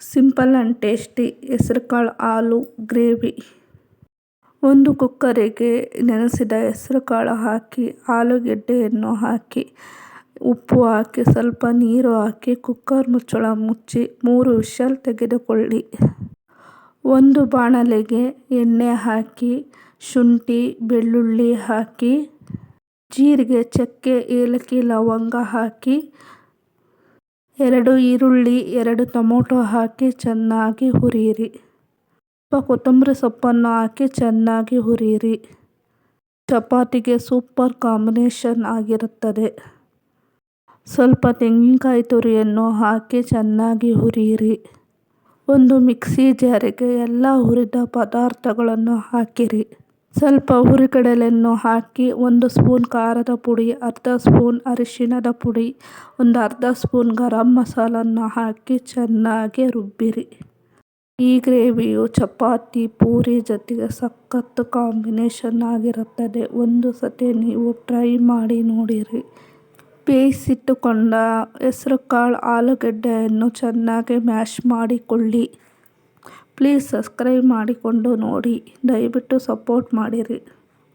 Simple and tasty ಹೆಸರುಕಾಳು ಆಲೂ gravy. ಒಂದು ಕುಕ್ಕರಿಗೆ ನೆನೆಸಿದ ಹೆಸರುಕಾಳು ಹಾಕಿ, ಆಲೂಗೆಡ್ಡೆಯನ್ನು ಹಾಕಿ, ಉಪ್ಪು ಹಾಕಿ, ಸ್ವಲ್ಪ ನೀರು ಹಾಕಿ ಕುಕ್ಕರ್ ಮುಚ್ಚಳ ಮುಚ್ಚಿ, ಮೂರು ವಿಷಲ್ ತೆಗೆದುಕೊಳ್ಳಿ. ಒಂದು ಬಾಣಲೆಗೆ ಎಣ್ಣೆ ಹಾಕಿ, ಶುಂಠಿ, ಬೆಳ್ಳುಳ್ಳಿ ಹಾಕಿ, ಜೀರಿಗೆ, ಚಕ್ಕೆ, ಏಲಕ್ಕಿ, ಲವಂಗ ಹಾಕಿ ಎರಡು ಈರುಳ್ಳಿ, ಎರಡು ಟೊಮೊಟೊ ಹಾಕಿ ಚೆನ್ನಾಗಿ ಹುರಿಯಿರಿ. ಸ್ವಲ್ಪ ಕೊತ್ತಂಬರಿ ಸೊಪ್ಪನ್ನು ಹಾಕಿ ಚೆನ್ನಾಗಿ ಹುರಿಯಿರಿ. ಚಪಾತಿಗೆ ಸೂಪರ್ ಕಾಂಬಿನೇಷನ್ ಆಗಿರುತ್ತದೆ. ಸ್ವಲ್ಪ ತೆಂಗಿನಕಾಯಿ ತುರಿಯನ್ನು ಹಾಕಿ ಚೆನ್ನಾಗಿ ಹುರಿಯಿರಿ. ಒಂದು ಮಿಕ್ಸಿ ಜಾರಿಗೆ ಎಲ್ಲ ಹುರಿದ ಪದಾರ್ಥಗಳನ್ನು ಹಾಕಿರಿ. ಸ್ವಲ್ಪ ಹುರಿಗಡಲೆಯನ್ನು ಹಾಕಿ ಒಂದು ಸ್ಪೂನ್ ಖಾರದ ಪುಡಿ, ಅರ್ಧ ಸ್ಪೂನ್ ಅರಿಶಿಣದ ಪುಡಿ, ಒಂದು ಅರ್ಧ ಸ್ಪೂನ್ ಗರಂ ಮಸಾಲನ್ನು ಹಾಕಿ ಚೆನ್ನಾಗಿ ರುಬ್ಬಿರಿ. ಈ ಗ್ರೇವಿಯು ಚಪಾತಿ, ಪೂರಿ ಜೊತೆಗೆ ಸಖತ್ತು ಕಾಂಬಿನೇಷನ್ ಆಗಿರುತ್ತದೆ. ಒಂದು ಸತಿ ನೀವು ಟ್ರೈ ಮಾಡಿ ನೋಡಿರಿ. ಬೇಯಿಸಿಟ್ಟುಕೊಂಡ ಹೆಸರುಕಾಳು ಆಲೂಗಡ್ಡೆಯನ್ನು ಚೆನ್ನಾಗಿ ಮ್ಯಾಶ್ ಮಾಡಿಕೊಳ್ಳಿ. ಪ್ಲೀಸ್ ಸಬ್ಸ್ಕ್ರೈಬ್ ಮಾಡಿಕೊಂಡು ನೋಡಿ, ದಯವಿಟ್ಟು ಸಪೋರ್ಟ್ ಮಾಡಿರಿ.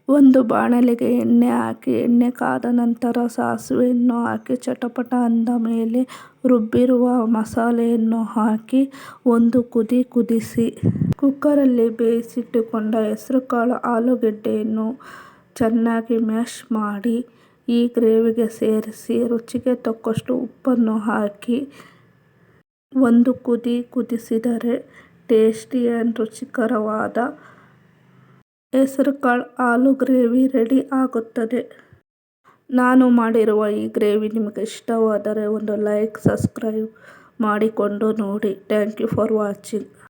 ಒಂದು ಬಾಣಲೆಗೆ ಎಣ್ಣೆ ಹಾಕಿ, ಎಣ್ಣೆ ಕಾದ ನಂತರ ಸಾಸಿವೆಯನ್ನು ಹಾಕಿ, ಚಟಪಟ ಅಂದ ಮೇಲೆ ರುಬ್ಬಿರುವ ಮಸಾಲೆಯನ್ನು ಹಾಕಿ, ಒಂದು ಕುದಿ ಕುದಿಸಿ. ಕುಕ್ಕರಲ್ಲಿ ಬೇಯಿಸಿಟ್ಟುಕೊಂಡ ಹೆಸರುಕಾಳು ಆಲೂಗೆಡ್ಡೆಯನ್ನು ಚೆನ್ನಾಗಿ ಮ್ಯಾಶ್ ಮಾಡಿ, ಈ ಗ್ರೇವಿಗೆ ಸೇರಿಸಿ ರುಚಿಗೆ ತಕ್ಕಷ್ಟು ಉಪ್ಪನ್ನು ಹಾಕಿ, ಒಂದು ಕುದಿ ಕುದಿಸಿದರೆ ಟೇಸ್ಟಿ ಆ್ಯಂಡ್ ರುಚಿಕರವಾದ ಹೆಸರುಕಾಳು ಆಲೂ ಗ್ರೇವಿ ರೆಡಿ ಆಗುತ್ತದೆ. ನಾನು ಮಾಡಿರುವ ಈ ಗ್ರೇವಿ ನಿಮಗೆ ಇಷ್ಟವಾದರೆ ಒಂದು ಲೈಕ್, ಸಬ್ಸ್ಕ್ರೈಬ್ ಮಾಡಿಕೊಂಡು ನೋಡಿ. Thank you for watching.